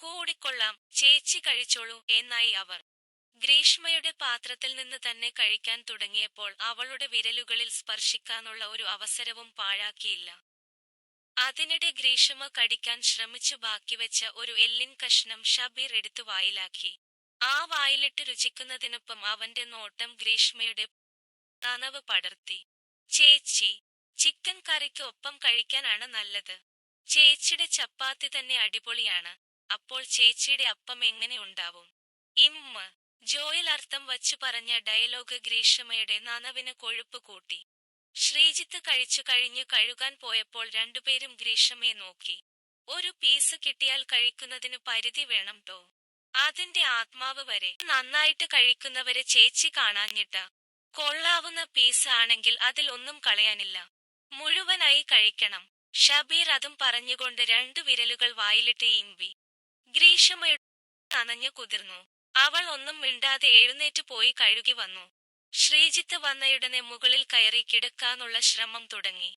കൂടിക്കൊള്ളാം ചേച്ചി കഴിച്ചോളൂ എന്നായി അവർ. ഗ്രീഷ്മയുടെ പാത്രത്തിൽ നിന്ന് തന്നെ കഴിക്കാൻ തുടങ്ങിയപ്പോൾ അവളുടെ വിരലുകളിൽ സ്പർശിക്കാനുള്ള ഒരു അവസരവും പാഴാക്കിയില്ല. അതിനിടെ ഗ്രീഷ്മ കടിക്കാൻ ശ്രമിച്ചു ബാക്കിവെച്ച ഒരു എല്ലിൻ കഷ്ണം ഷബീർ എടുത്തു വായിലാക്കി. ആ വായിലിട്ട് രുചിക്കുന്നതിനൊപ്പം അവന്റെ നോട്ടം ഗ്രീഷ്മയുടെ നനവ് പടർത്തി. ചേച്ചി ചിക്കൻ കറിക്ക് ഒപ്പം കഴിക്കാനാണ് നല്ലത്. ചേച്ചിയുടെ ചപ്പാത്തി തന്നെ അടിപൊളിയാണ്. അപ്പോൾ ചേച്ചിയുടെ അപ്പം എങ്ങനെ ഉണ്ടാവും? ഇമ്മ ജോയിൽ അർത്ഥം വച്ചു പറഞ്ഞ ഡയലോഗ് ഗ്രീഷ്മയുടെ നനവിന് കൊഴുപ്പ് കൂട്ടി. ശ്രീജിത്ത് കഴിച്ചു കഴിഞ്ഞു കഴുകാൻ പോയപ്പോൾ രണ്ടുപേരും ഗ്രീഷ്മയെ നോക്കി. ഒരു പീസ് കിട്ടിയാൽ കഴിക്കുന്നതിന് പരിധി വേണം ടോ. അതിന്റെ ആത്മാവ് വരെ. നന്നായിട്ട് കഴിക്കുന്നവരെ ചേച്ചി കാണാഞ്ഞിട്ട. കൊള്ളാവുന്ന പീസ് ആണെങ്കിൽ അതിൽ ഒന്നും കളയാനില്ല. മുഴുവനായി കഴിക്കണം. ഷബീർ അതും പറഞ്ഞുകൊണ്ട് രണ്ടു വിരലുകൾ വായിലിട്ട് ഈമ്പി. ഗ്രീഷ്മയുടെ നനഞ്ഞു കുതിർന്നു. അവൾ ഒന്നും മിണ്ടാതെ എഴുന്നേറ്റ് പോയി കഴുകി വന്നു. ശ്രീജിത്ത് വന്നയുടനെ മുകളിൽ കയറി കിടക്കാനുള്ള ശ്രമം തുടങ്ങി.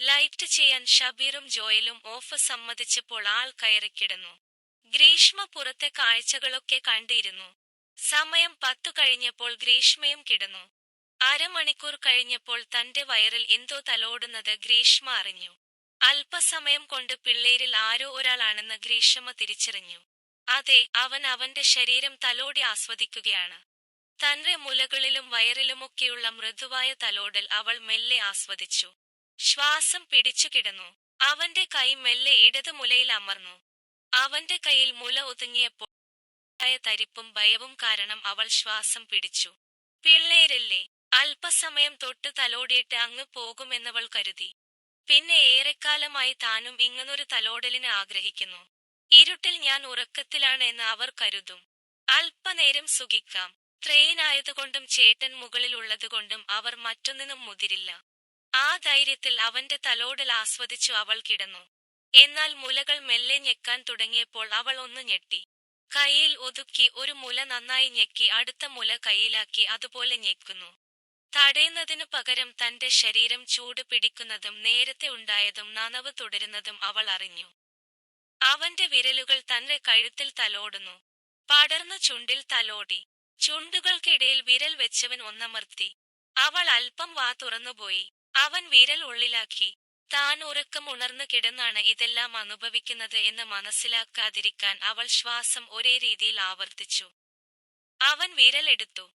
ലൈറ്റ് ചെയ്യാൻ ഷബീറും ജോയലും ഓഫ് സമ്മതിച്ചപ്പോൾ ആൾ കയറി കിടന്നു. ഗ്രീഷ്മ പുറത്തെ കാഴ്ചകളൊക്കെ കണ്ടിരുന്നു. സമയം പത്തു കഴിഞ്ഞപ്പോൾ ഗ്രീഷ്മയും കിടന്നു. അരമണിക്കൂർ കഴിഞ്ഞപ്പോൾ തന്റെ വയറിൽ എന്തോ തലോടുന്നത് ഗ്രീഷ്മ അറിഞ്ഞു. അല്പസമയം കൊണ്ട് പിള്ളേരിൽ ആരോ ഒരാളാണെന്ന് ഗ്രീഷമ തിരിച്ചറിഞ്ഞു. അതെ അവൻ അവന്റെ ശരീരം തലോടി ആസ്വദിക്കുകയാണ്. തന്റെ മുലകളിലും വയറിലുമൊക്കെയുള്ള മൃദുവായ തലോടൽ അവൾ മെല്ലെ ആസ്വദിച്ചു. ശ്വാസം പിടിച്ചു കിടന്നു. അവന്റെ കൈ മെല്ലെ ഇടത് മുലയിൽ അമർന്നു. അവന്റെ കയ്യിൽ മുല ഒതുങ്ങിയപ്പോൾ തരിപ്പും ഭയവും കാരണം അവൾ ശ്വാസം പിടിച്ചു. പിള്ളേരല്ലേ അല്പസമയം തൊട്ട് തലോടിയിട്ട് അങ്ങ് പോകുമെന്നവൾ കരുതി. പിന്നെ ഏറെക്കാലമായി താനും ഇങ്ങനൊരു തലോടലിന് ആഗ്രഹിക്കുന്നു. ഇരുട്ടിൽ ഞാൻ ഉറക്കത്തിലാണ് എന്ന് അവർ കരുതും. അല്പനേരം സുഖിക്കാം. ട്രെയിൻ ആയതുകൊണ്ടും ചേട്ടൻ മുകളിലുള്ളതുകൊണ്ടും അവർ മറ്റൊന്നിനും മുതിരില്ല. ആ ധൈര്യത്തിൽ അവന്റെ തലോടൽ ആസ്വദിച്ചു അവൾ കിടന്നു. എന്നാൽ മുലകൾ മെല്ലെ ഞെക്കാൻ തുടങ്ങിയപ്പോൾ അവൾ ഒന്ന് ഞെട്ടി. കൈയിൽ ഒതുക്കി ഒരു മുല നന്നായി ഞെക്കി അടുത്ത മുല കൈയിലാക്കി അതുപോലെ ഞെക്കുന്നു. തടയുന്നതിനു പകരം തന്റെ ശരീരം ചൂട് പിടിക്കുന്നതും നേരത്തെ ഉണ്ടായതും നനവ് തുടരുന്നതും അവൾ അറിഞ്ഞു. അവന്റെ വിരലുകൾ തന്റെ കഴുത്തിൽ തലോടുന്നു. പടർന്ന ചുണ്ടിൽ തലോടി. ചുണ്ടുകൾക്കിടയിൽ വിരൽ വെച്ചവൻ ഒന്നമർത്തി. അവൾ അല്പം വാ തുറന്നുപോയി. അവൻ വിരൽ ഉള്ളിലാക്കി. താൻ ഉറക്കം ഉണർന്നു കിടന്നാണ് ഇതെല്ലാം അനുഭവിക്കുന്നത് എന്ന് മനസ്സിലാക്കാതിരിക്കാൻ അവൾ ശ്വാസം ഒരേ രീതിയിൽ ആവർത്തിച്ചു. അവൻ വിരലെടുത്തു.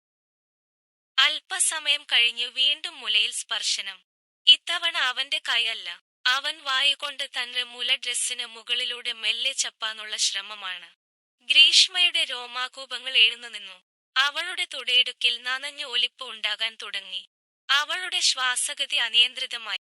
അല്പസമയം കഴിഞ്ഞു വീണ്ടും മുലയിൽ സ്പർശനം. ഇത്തവണ അവന്റെ കൈയല്ല അവൻ വായുകൊണ്ട് തന്റെ മുല ഡ്രസ്സിന് മുകളിലൂടെ മെല്ലെ ചപ്പാനുള്ള ശ്രമമാണ്. ഗ്രീഷ്മയുടെ രോമാകൂപങ്ങൾ എഴുന്നു നിന്നു. അവളുടെ തുടയിടുക്കിൽ നനഞ്ഞു ഒലിപ്പ് ഉണ്ടാകാൻ തുടങ്ങി. അവളുടെ ശ്വാസഗതി അനിയന്ത്രിതമായി.